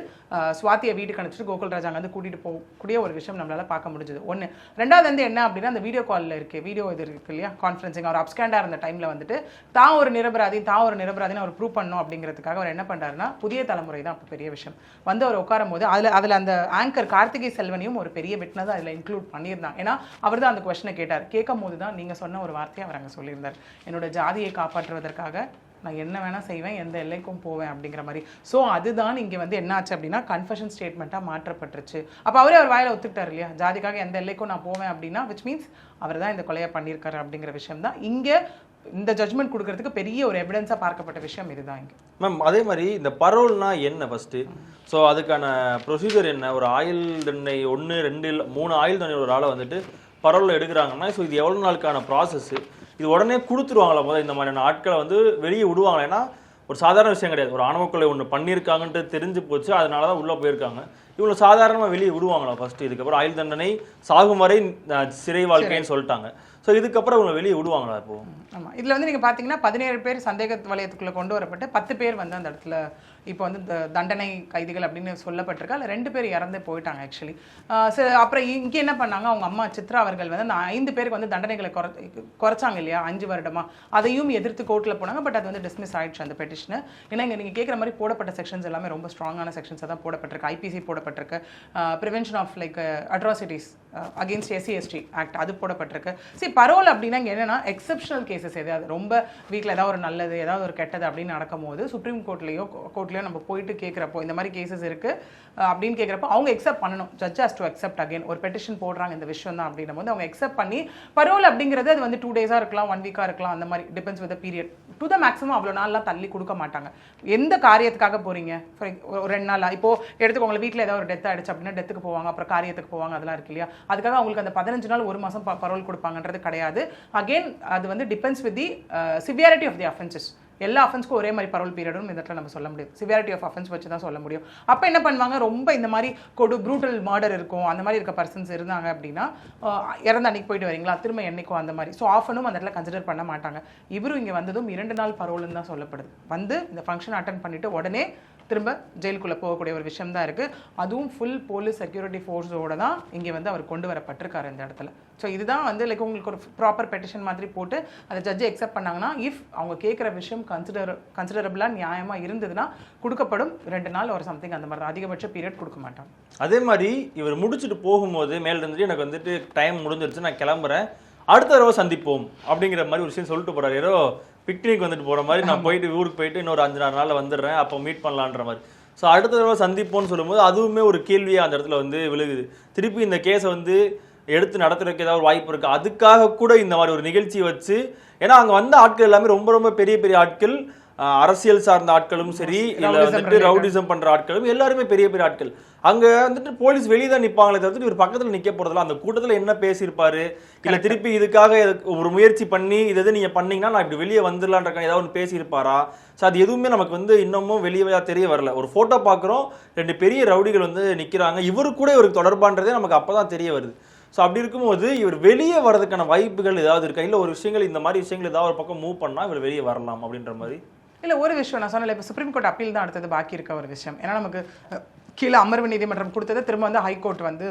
சுவாத்தியை வீடு வீட்டுக்கு அனுப்பிச்சிட்டு கோகுல்ராஜ் வந்து கூட்டிகிட்டு போகக்கூடிய ஒரு விஷயம் நம்மளால் பார்க்க முடிஞ்சது. ஒன்று ரெண்டாவது வந்து என்ன அப்படின்னா அந்த வீடியோ காலில் இருக்குது வீடியோ இது இருக்கு இல்லையா? கான்ஃபரன்சிங் அவர் அப்ஸ்கேண்டாக இருந்த டைமில் வந்துட்டு தான் ஒரு நிரபராதி தான் ஒரு நிரபராதின்னு அவர் ப்ரூவ் பண்ணணும் அப்படிங்கிறதுக்காக அவர் என்ன பண்ணுறாருன்னா புதிய தலைமுறை தான் அப்போ பெரிய விஷயம். வந்து அவர் உட்காரும் போது அதுல அதில் அந்த ஆங்கர் கார்த்திகை செல்வனையும் ஒரு பெரிய விட்னஸ் அதுல இன்க்ளூட் பண்ணியிருந்தாங்க ஏன்னா அவர் தான் அந்த கொஷனை கேட்டார். கேட்கும் போது தான் நீங்க சொன்ன ஒரு வார்த்தையை அவர் அங்க சொல்லியிருந்தார். என்னோட ஜாதியை காப்பாற்றுவதற்காக நான் என்ன வேணால் செய்வேன் எந்த எல்லைக்கும் போவேன் அப்படிங்கிற மாதிரி. ஸோ அதுதான் இங்க வந்து என்ன ஆச்சு அப்படின்னா கன்ஃபஷன் ஸ்டேட்மெண்ட்டாக மாற்றப்பட்டுருச்சு. அப்போ அவரே அவர் வாயில ஒத்துக்கிட்டார் இல்லையா? ஜாதிக்காக எந்த எல்லைக்கும் நான் போவேன் அப்படின்னா விச் மீன்ஸ் அவர் தான் இந்த கொலையை பண்ணியிருக்காரு அப்படிங்கிற விஷயம் தான். இங்க இந்த ஜட்மெண்ட் கொடுக்கறதுக்கு பெரிய ஒரு எவிடன்ஸாக பார்க்கப்பட்ட விஷயம் இதுதான் இங்க. மேம் அதே மாதிரி இந்த பரோல்னா என்ன ஃபர்ஸ்ட் ஸோ அதுக்கான ப்ரொசீஜர் என்ன? ஒரு ஆயுள் தண்டனை ஒன்று ரெண்டு இல்ல மூணு ஆயுள் தண்டனை ஒரு ஆளை வந்துட்டு பரோலில் எடுக்கிறாங்கன்னா ஸோ இது எவ்வளோ நாளுக்கான ப்ராசஸ் இது உடனே கொடுத்துருவாங்களா முதல்ல இந்த மாதிரியான ஆட்களை வந்து வெளியே விடுவாங்களா? ஏன்னா ஒரு சாதாரண விஷயம் கிடையாது. ஒரு ஆணவ கொலை ஒன்று பண்ணியிருக்காங்கன்ட்டு தெரிஞ்சு போச்சு அதனால தான் உள்ளே போயிருக்காங்க. இவங்களை சாதாரணமா வெளியே விடுவாங்களா ஃபர்ஸ்ட் இதுக்கப்புறம் ஆயுள் தண்டனை சாகும் வரை சிறை வாழ்க்கைன்னு சொல்லிட்டாங்க. ஸோ இதுக்கப்புறம் அவங்க வெளியே விடுவாங்களா இப்போ? ஆமாம் இதில் வந்து நீங்கள் பார்த்தீங்கன்னா பதினேழு பேர் சந்தேக வலயத்துக்குள்ளே கொண்டு வரப்பட்டு பத்து பேர் வந்து அந்த இடத்துல இப்போ வந்து இந்த தண்டனை கைதிகள் அப்படின்னு சொல்லப்பட்டிருக்கு. அதில் ரெண்டு பேர் இறந்து போயிட்டாங்க ஆக்சுவலி அப்புறம் இங்கே என்ன பண்ணாங்க? அவங்க அம்மா சித்ரா அவர்கள் வந்து அந்த ஐந்து பேருக்கு வந்து தண்டனைகளை குறை குறைச்சாங்க இல்லையா? அஞ்சு வருடமா. அதையும் எதிர்த்து கோர்ட்டில் போனாங்க பட் அது வந்து டிஸ்மிஸ் ஆயிடுச்சு அந்த பெட்டிஷனு ஏன்னா இங்கே நீங்கள் கேட்குற மாதிரி போடப்பட்ட செக்ஷன்ஸ் எல்லாமே ரொம்ப ஸ்ட்ராங்கான செக்ஷன்ஸாக தான் போடப்பட்டிருக்கு. IPC போடப்பட்டிருக்கு. Prevention of like atrocities against SC ST act அது போடப்பட்டிருக்கு. சரி பரோல் அப்படின்னா இங்கே என்னென்னா எக்ஸப்ஷனல் கேசஸ் எதாவது ரொம்ப வீட்டில் ஏதாவது ஒரு நல்லது ஏதாவது ஒரு கெட்டது அப்படின்னு நடக்கும்போது சுப்ரீம் கோர்ட்லேயோ கோர்ட்லேயோ நம்ம போயிட்டு கேட்குறப்போ இந்த மாதிரி கேசஸ் இருக்குது அப்படின்னு கேட்குறப்போ அவங்க எக்ஸப்ட் பண்ணணும். Judge has to accept again ஒரு பெட்டிஷன் போடுறாங்க இந்த விஷயம் தான் அப்படின்னும் போது அவங்க எக்ஸப்ட் பண்ணி பரோல் அப்படிங்கிறது அது வந்து டூ டேஸாக இருக்கலாம் ஒன் வீக்காக இருக்கலாம் அந்த மாதிரி depends with period to the maximum அவ்வளோ நாள்லாம் தள்ளி கொடுக்க மாட்டாங்க. எந்த காரியத்துக்காக போகிறீங்க ஒரு ரெண்டு நாளா? இப்போ எடுத்துக்கோங்க வீட்டில் ஏதாவது ஒரு டெத் ஆயிடுச்சு அப்படின்னா டெத்துக்கு போவாங்க அப்புறம் காரியத்துக்கு போவாங்க அதெல்லாம் இருக்கு இல்லையா? அதுக்காக அவங்களுக்கு அந்த பதினஞ்சு நாள் ஒரு மாதம் பரோல் கொடுப்பாங்கன்றது கிடையாது. அகைன் அது வந்து depends with the severity of the offences எல்லா அஃபென்ஸ்க்கும் ஒரே மாதிரி பரோல் பீரியடும் இந்த இடத்துல நம்ம சொல்ல முடியும். சிவியாரிட்டி ஆஃப் அஃபென்ஸ் வச்சு தான் சொல்ல முடியும். அப்போ என்ன பண்ணுவாங்க? ரொம்ப இந்த மாதிரி கொடு ப்ரூட்டல் மர்டர் இருக்கும். அந்த மாதிரி இருக்க பர்சன்ஸ் இருந்தாங்க அப்படின்னா இறந்த அன்னைக்கு போயிட்டு வரீங்களா? திரும்ப என்னைக்கும் அந்த மாதிரி. ஸோ ஆஃபனும் அந்த இடத்துல கன்சிடர் பண்ண மாட்டாங்க. இவரும் இங்கே வந்ததும் இரண்டு நாள் பரோல்னு தான் சொல்லப்படுது. வந்து இந்த ஃபங்க்ஷன் அட்டன் பண்ணிட்டு உடனே திரும்ப ஜெயிலுக்குள்ளே போகக்கூடிய ஒரு விஷயம் தான் இருக்குது அதுவும் ஃபுல் போலீஸ் செக்யூரிட்டி ஃபோர்ஸோட தான் இங்கே வந்து அவர் கொண்டு வரப்பட்டிருக்காரு இந்த இடத்துல. ஸோ இதுதான் வந்து லைக் உங்களுக்கு ஒரு ப்ராப்பர் பெட்டிஷன் மாதிரி போட்டு அதை ஜட்ஜி எக்ஸெப்ட் பண்ணாங்கன்னா இஃப் அவங்க கேட்குற விஷயம் கன்சிடர் கன்சிடரபிளாக நியாயமாக இருந்ததுன்னா கொடுக்கப்படும் ரெண்டு நாள் ஒரு சம்திங் அந்த மாதிரி தான். அதிகபட்ச பீரியட் கொடுக்க மாட்டாங்க. அதே மாதிரி இவர் முடிச்சுட்டு போகும்போது மேலே இருந்துட்டு எனக்கு வந்துட்டு டைம் முடிஞ்சிருச்சு நான் கிளம்புறேன். அடுத்த தடவை சந்திப்போம் அப்படிங்கிற மாதிரி ஒரு விஷயம் சொல்லிட்டு போறாரு. ஏதோ பிக்னிக் வந்துட்டு போற மாதிரி நான் போயிட்டு ஊருக்கு போயிட்டு இன்னொரு அஞ்சு நாலு நாள் வந்துடுறேன். அப்போ மீட் பண்ணலான்ற மாதிரி. ஸோ அடுத்த தடவை சந்திப்போம்னு சொல்லும்போது அதுவுமே ஒரு கேள்வியை அந்த இடத்துல வந்து விழுகுது. திருப்பி இந்த கேஸை வந்து எடுத்து நடத்துறதுக்கு ஏதாவது ஒரு வாய்ப்பு இருக்குது அதுக்காக கூட இந்த மாதிரி ஒரு நிகழ்ச்சி வச்சு ஏன்னா அங்கே வந்த ஆட்கள் எல்லாமே ரொம்ப ரொம்ப பெரிய பெரிய ஆட்கள். அரசியல் சார்ந்த ஆட்களும் சரி இல்ல வந்துட்டு. ரவுடிசம் பண்ற ஆட்களும் எல்லாருமே பெரிய பெரிய ஆட்கள். அங்க வந்துட்டு போலீஸ் வெளியே தான் நிப்பாங்களே தவிர்த்து இவர் பக்கத்துல நிக்க போறதில்ல. அந்த கூட்டத்துல என்ன பேசியிருப்பாரு? இல்ல திருப்பி இதுக்காக ஒரு முயற்சி பண்ணி இது எது நீங்க பண்ணீங்கன்னா நான் இப்படி வெளியே வந்துடலான்ற ஏதாவது ஒன்று பேசியிருப்பாரா? ஸோ அது எதுவுமே நமக்கு வந்து இன்னமும் வெளியே தெரிய வரல. ஒரு போட்டோ பார்க்குறோம் ரெண்டு பெரிய ரவுடிகள் வந்து நிக்கிறாங்க. இவரு கூட இவருக்கு தொடர்பான்றதே நமக்கு அப்பதான் தெரிய வருது. ஸோ அப்படி இருக்கும்போது இவர் வெளியே வர்றதுக்கான வாய்ப்புகள் ஏதாவது இருக்கா? இல்ல ஒரு விஷயங்கள் இந்த மாதிரி விஷயங்கள் ஏதாவது ஒரு பக்கம் மூவ் பண்ணா இவர் வெளியே வரலாம் அப்படின்ற மாதிரி? இல்லை ஒரு விஷயம் நான் சொன்னல இப்போ சுப்ரீம் கோர்ட் அப்பீல் தான் அடுத்தது பாக்கி இருக்க ஒரு விஷயம். ஏன்னா நமக்கு கீழே அமர்வு நீதிமன்றம் கொடுத்ததை திரும்ப வந்து ஹைகோர்ட் வந்து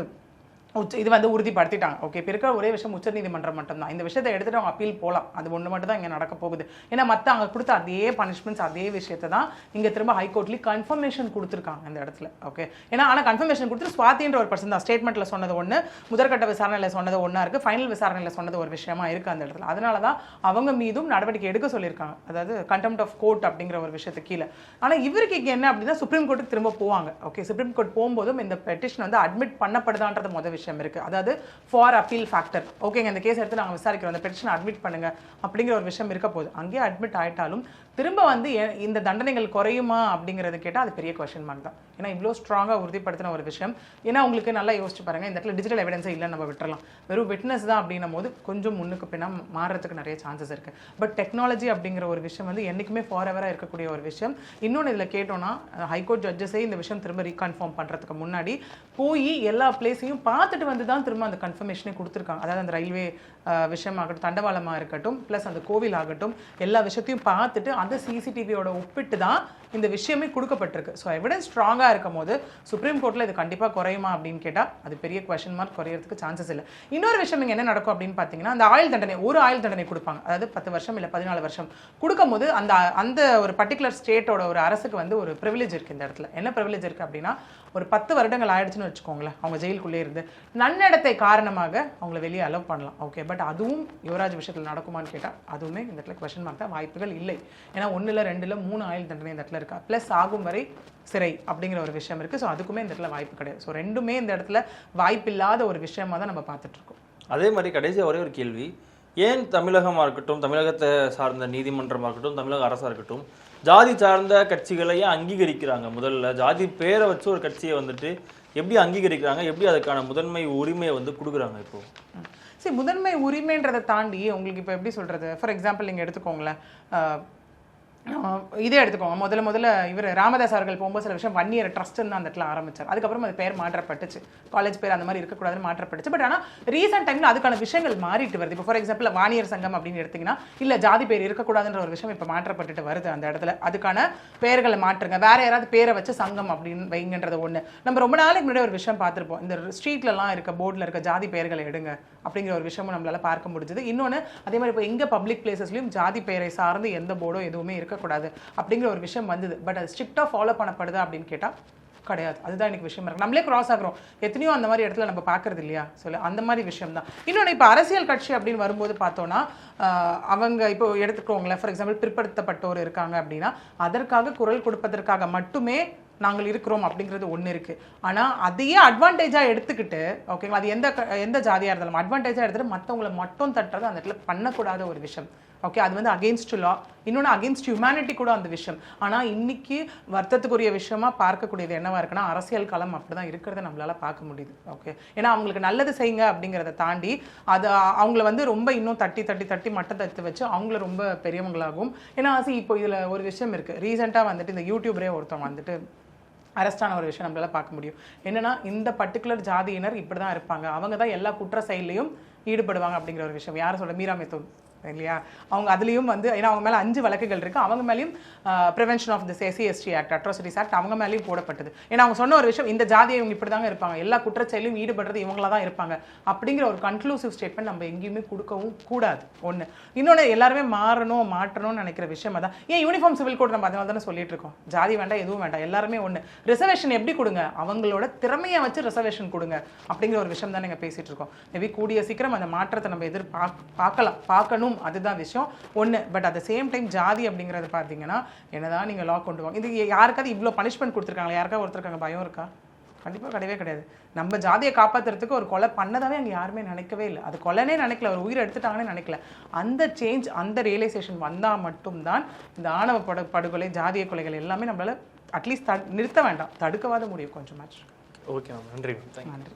உச்ச இது வந்து உறுதிப்படுத்திட்டாங்க. ஓகே இப்போ இருக்கிற ஒரே விஷயம் உச்சநீதிமன்றம் மட்டும்தான். இந்த விஷயத்தை எடுத்துட்டு அவங்க அப்பீல் போகலாம் அது ஒன்று மட்டும் தான் இங்கே நடக்க போகுது. ஏன்னா மற்ற அங்கே கொடுத்த அதே பனிஷ்மெண்ட்ஸ் அதே விஷயத்தை தான் இங்கே திரும்ப ஹைகோர்ட்லேயும் கன்ஃபர்மேஷன் கொடுத்துருக்காங்க இந்த இடத்துல. ஓகே ஏன்னா ஆனால் கன்ஃபர்மேஷன் கொடுத்து சுவாதின்ற ஒரு பர்சன் தான். ஸ்டேட்மெண்ட்டில் சொன்னது ஒன்று முதற்கட்ட விசாரணையில் சொன்னது ஒன்றா இருக்குது ஃபைனல் விசாரணையில் சொன்னது ஒரு விஷயமா இருக்குது அந்த இடத்துல. அதனால தான் அவங்க மீதும் நடவடிக்கை எடுக்க சொல்லியிருக்காங்க. அதாவது கண்டெம்ட் ஆஃப் கோர்ட் அப்படிங்கிற ஒரு விஷயத்து கீழே. ஆனால் இவருக்கு இங்கே என்ன அப்படின்னா சுப்ரீம் கோர்ட்டுக்கு திரும்ப போவாங்க. ஓகே சுப்ரீம் கோர்ட் போகும்போதும் இந்த பெட்டிஷன் வந்து அட்மிட் பண்ணப்படுதான்றது முதல் விஷயம். இருக்கு. அதாவது ஃபார் அப்பீல் ஃபேக்டர் ஓகேங்க இந்த கேஸ் எடுத்து நாங்கள் விசாரிக்கிறோம். அந்த பெட்டிஷன் அட்மிட் பண்ணுங்க. அப்படிங்கிற ஒரு விஷயம் இருக்க போகுது. அங்கேயே அட்மிட் ஆயிட்டாலும் திரும்ப வந்து இந்த தண்டனைகள் குறையுமா அப்படிங்கிறது கேட்டால் அது பெரிய கொஷின் மார்க் தான். ஏன்னா இவ்வளோ ஸ்ட்ராங்காக உறுதிப்படுத்தின ஒரு விஷயம். ஏன்னா உங்களுக்கு நல்லா யோசிச்சு பாருங்கள் இந்த இடத்துல டிஜிட்டல் எவிடன்ஸே இல்லை நம்ம விட்டுறலாம். வெறும் விட்னஸ் தான் அப்படின்னும் போது கொஞ்சம் முன்னுக்கு பின்னா மாறுறதுக்கு நிறைய சான்சஸ் இருக்குது பட் டெக்னாலஜி அப்படிங்கிற ஒரு விஷயம் வந்து என்றைக்குமே ஃபார் எவராக இருக்கக்கூடிய ஒரு விஷயம். இன்னொன்று இதில் கேட்டோம்னா ஹைகோர்ட் ஜட்ஜஸே இந்த விஷயம் திரும்ப ரீகன்ஃபார்ம் பண்ணுறதுக்கு முன்னாடி போய் எல்லா பிளேஸையும் பார்த்துட்டு வந்து தான் திரும்ப அந்த கன்ஃபர்மேஷனே கொடுத்துருக்காங்க. அதாவது அந்த ரயில்வே விஷயமாகட்டும் தண்டவாளமாக இருக்கட்டும் ப்ளஸ் அந்த கோவில் ஆகட்டும் எல்லா விஷயத்தையும் பார்த்துட்டு அந்த சிசிடிவியோட ஒப்பிட்டு தான் இந்த விஷயமே கொடுக்கப்பட்டிருக்கு. ஸோ எவிடன்ஸ் ஸ்ட்ராங்காக இருக்கும் போது சுப்ரீம் கோர்ட்டில் இது கண்டிப்பாக குறையுமா அப்படின்னு கேட்டால் அது பெரிய கொஷின் மார்க் குறையிறதுக்கு சான்சஸ் இல்லை. இன்னொரு விஷயம் இங்கே என்ன நடக்கும் அப்படின்னு பார்த்தீங்கன்னா அந்த ஆயுள் தண்டனை ஒரு ஆயுள் தண்டனை கொடுப்பாங்க. அதாவது பத்து வருஷம் இல்லை பதினாலு வருஷம். கொடுக்கும்போது அந்த அந்த ஒரு பர்டிகுலர் ஸ்டேட்டோட ஒரு அரசுக்கு வந்து ஒரு ப்ரிவிலேஜ் இருக்குது இந்த இடத்துல. என்ன ப்ரிவிலேஜ் இருக்குது அப்படின்னா ஒரு பத்து வருடங்கள் ஆயிடுச்சுன்னு வச்சுக்கோங்களேன் அவங்க ஜெயிலுக்குள்ளே இருந்து. நன்னடத்தை காரணமாக அவங்கள வெளியே அலோவ் பண்ணலாம். ஓகே பட் அதுவும் யுவராஜ் விஷயத்தில் நடக்குமான்னு கேட்டால் அதுவுமே இந்த இடத்துல கொஷின் மார்க் தான் வாய்ப்புகள் இல்லை. ஏன்னா ஒன்றில் ரெண்டில் மூணு ஆயுள் தண்டனை இந்த இடத்துல இருக்கா? ப்ளஸ் ஆகும் வரை சிறை அப்படிங்கிற ஒரு விஷயம் இருக்குது ஸோ அதுக்குமே இந்த இடத்துல வாய்ப்பு கிடையாது. ஸோ ரெண்டுமே இந்த இடத்துல வாய்ப்பில்லாத ஒரு விஷயமாக தான் நம்ம பார்த்துட்ருக்கோம் அதே மாதிரி கடைசியாக ஒரே ஒரு கேள்வி. ஏன் தமிழகமாக இருக்கட்டும் தமிழகத்தை சார்ந்த நீதிமன்றமாக இருக்கட்டும் தமிழக அரசாக இருக்கட்டும் ஜாதி சார்ந்த கட்சிகளையே அங்கீகரிக்கிறாங்க. முதல்ல ஜாதி பேரை வச்சு ஒரு கட்சியை வந்துட்டு எப்படி அங்கீகரிக்கிறாங்க? எப்படி அதுக்கான முதன்மை உரிமையை வந்து கொடுக்குறாங்க இப்போ? சரி முதன்மை உரிமைன்றதை தாண்டி உங்களுக்கு இப்போ எப்படி சொல்கிறது ஃபார் எக்ஸாம்பிள் நீங்கள் எடுத்துக்கோங்களேன். இதே எடுத்துக்கோங்க. முதல்ல முதல்ல இவர் ராமதாஸ் அவர்கள் போகும்போது சில விஷயம் ஒன் இயர் ட்ரஸ்ட்னு அந்த இடத்துல ஆரம்பிச்சார். அதுக்கப்புறம் அது பேர் மாற்றப்பட்டுச்சு. காலேஜ் பேர் அந்த மாதிரி இருக்கக்கூடாதுன்னு மாற்றப்பட்டுச்சு. பட் ஆனால் ரீசெண்ட் டைமில் அதுக்கான விஷயங்கள் மாறிட்டு வருது. இப்போ ஃபார் எக்ஸாம்பிள் வாணியர் சங்கம் அப்படின்னு எடுத்தீங்கன்னா இல்லை ஜாதி பேர் இருக்கக்கூடாதுன்ற ஒரு விஷயம் இப்போ மாற்றப்பட்டுட்டு வருது அந்த இடத்துல. அதுக்கான பெயர்களை மாற்றுங்க. வேற யாராவது பேரை வச்சு சங்கம் அப்படின்னு வைங்கன்றது ஒன்று நம்ம ரொம்ப நாளைக்கு முன்னாடி ஒரு விஷயம் பார்த்துருப்போம். இந்த ஸ்ட்ரீட்லலாம் இருக்க போர்டில் இருக்க ஜாதி பெயர்களை எடுங்க அப்படிங்கிற ஒரு விஷயமும் நம்மளால் பார்க்க முடிஞ்சது. இன்னொன்று அதே மாதிரி இப்போ எங்கே பப்ளிக் பிளேசஸ்லையும் ஜாதி பெயரை சார்ந்து எந்த போர்டோ எதுவுமே இருக்கக்கூடாது அப்படிங்கிற ஒரு விஷயம் வந்தது. பட் அது ஸ்ட்ரிக்டாக ஃபாலோ பண்ணப்படுதா அப்படின்னு கேட்டால் கிடையாது. அதுதான் எனக்கு விஷயம் இருக்கு. நம்மளே கிராஸ் ஆகுறோம். எத்தனையோ அந்த மாதிரி இடத்துல நம்ம பார்க்கறது இல்லையா? சொல்லு அந்த மாதிரி விஷயம் தான். இன்னொன்று இப்போ அரசியல் கட்சி அப்படின்னு வரும்போது பார்த்தோன்னா அவங்க இப்போ எடுத்துக்கோங்களேன். ஃபார் எக்ஸாம்பிள் பிற்படுத்தப்பட்டோர் இருக்காங்க அப்படின்னா அதற்காக குரல் கொடுப்பதற்காக மட்டுமே நாங்கள் இருக்கிறோம் அப்படிங்கிறது ஒன்று இருக்குது ஆனால் அதையே அட்வான்டேஜாக எடுத்துக்கிட்டு ஓகேங்களா அது எந்த எந்த ஜாதியாக இருந்தாலும் அட்வான்டேஜாக எடுத்துட்டு மற்றவங்கள மட்டும் தட்டுறது அந்த இடத்துல பண்ணக்கூடாத ஒரு விஷயம். ஓகே அது வந்து அகெயின்ஸ்ட் லா இன்னொன்று அகெயின்ஸ்ட் ஹியூமனிட்டி கூட அந்த விஷயம். ஆனால் இன்னைக்கு வருத்தத்துக்குரிய விஷயமா பார்க்கக்கூடியது என்னவா இருக்குன்னா அரசியல் களம் அப்படி தான் இருக்கிறத நம்மளால பார்க்க முடியுது. ஓகே ஏன்னா அவங்களுக்கு நல்லது செய்யுங்க அப்படிங்கிறத தாண்டி அது அவங்கள வந்து ரொம்ப இன்னும் தட்டி தட்டி தட்டி மட்டை தட்டு வச்சு அவங்கள ரொம்ப பெரியவங்களாகும் ஏன்னா ஆசி இப்போ இதில் ஒரு விஷயம் இருக்குது ரீசெண்டாக வந்துட்டு இந்த யூடியூபரே ஒருத்தன் வந்துட்டு அரெஸ்டான ஒரு விஷயம் நம்மளால பார்க்க முடியும். என்னன்னா இந்த பர்டிகுலர் ஜாதியினர் இப்படி தான் இருப்பாங்க. அவங்க தான் எல்லா குற்ற செயல்லையும் ஈடுபடுவாங்க அப்படிங்கிற ஒரு விஷயம். யார் சொல்ல மீரா மெத்தூன் இல்லையா? அவங்க அதுலேயும் வந்து ஏன்னா அவங்க மேலே அஞ்சு வழக்குகள் இருக்குது அவங்க மேலேயும் prevention of this SC ST act atrocities act அவங்க மேலேயும் போடப்பட்டது. ஏன்னா அவங்க சொன்ன ஒரு விஷயம் இந்த ஜாதியை இவங்க இப்படி தாங்க இருப்பாங்க. எல்லா குற்றச்செயலையும் ஈடுபடுறது இவங்களா தான் இருப்பாங்க. அப்படிங்கிற ஒரு கன்க்ளூசிவ் ஸ்டேட்மெண்ட் நம்ம எங்கேயுமே கொடுக்கவும் கூடாது. ஒன்று இன்னொன்று எல்லாருமே மாறணும் மாற்றணும்னு நினைக்கிற விஷயம் தான் ஏன் யூனிஃபார்ம் சிவில் கோட் நம்ம அதனால தானே சொல்லிட்டு இருக்கோம்? ஜாதி வேண்டாம் எதுவும் வேண்டாம். எல்லாருமே ஒன்று ரிசர்வேஷன் எப்படி கொடுங்க? அவங்களோட திறமையை வச்சு ரிசர்வேஷன் கொடுங்க. அப்படிங்கிற ஒரு விஷயம் தான் நீங்கள் பேசிகிட்டு இருக்கோம். மேபி கூடிய சீக்கிரம் அந்த மாற்றத்தை நம்ம எதிர்பார்க்க பார்க்கலாம். பார்க்கணும் அதுதான் விஷயம். ஒன்று பட் அட் சேம் டைம் ஜாதி அப்படிங்கிறது பார்த்தீங்கன்னா என்னதான் நீங்கள் லா கொண்டு வாங்க. இது யாருக்காவது இவ்வளோ பனிஷ்மெண்ட் கொடுத்துருக்காங்களா? யாருக்காவது ஒருத்தருக்காங்க பயம் இருக்கா? கண்டிப்பாக கிடையவே கிடையாது. நம்ம ஜாதியை காப்பாத்துறதுக்கு ஒரு கொலை பண்ணதாவே அங்கே யாருமே நினைக்கவே இல்லை. அது கொலைனே நினைக்கல. ஒரு உயிரை எடுத்துட்டாங்கன்னே நினைக்கல. அந்த சேஞ்ச் அந்த ரியலைசேஷன் வந்தால் மட்டும்தான் இந்த ஆணவ படு படுகொலை ஜாதிய கொலைகள் எல்லாமே நம்மளால அட்லீஸ்ட் நிறுத்த வேண்டாம். தடுக்கவாத முடியும் கொஞ்சம் மேட்ச் ஓகே மேம் நன்றி மேம் நன்றி.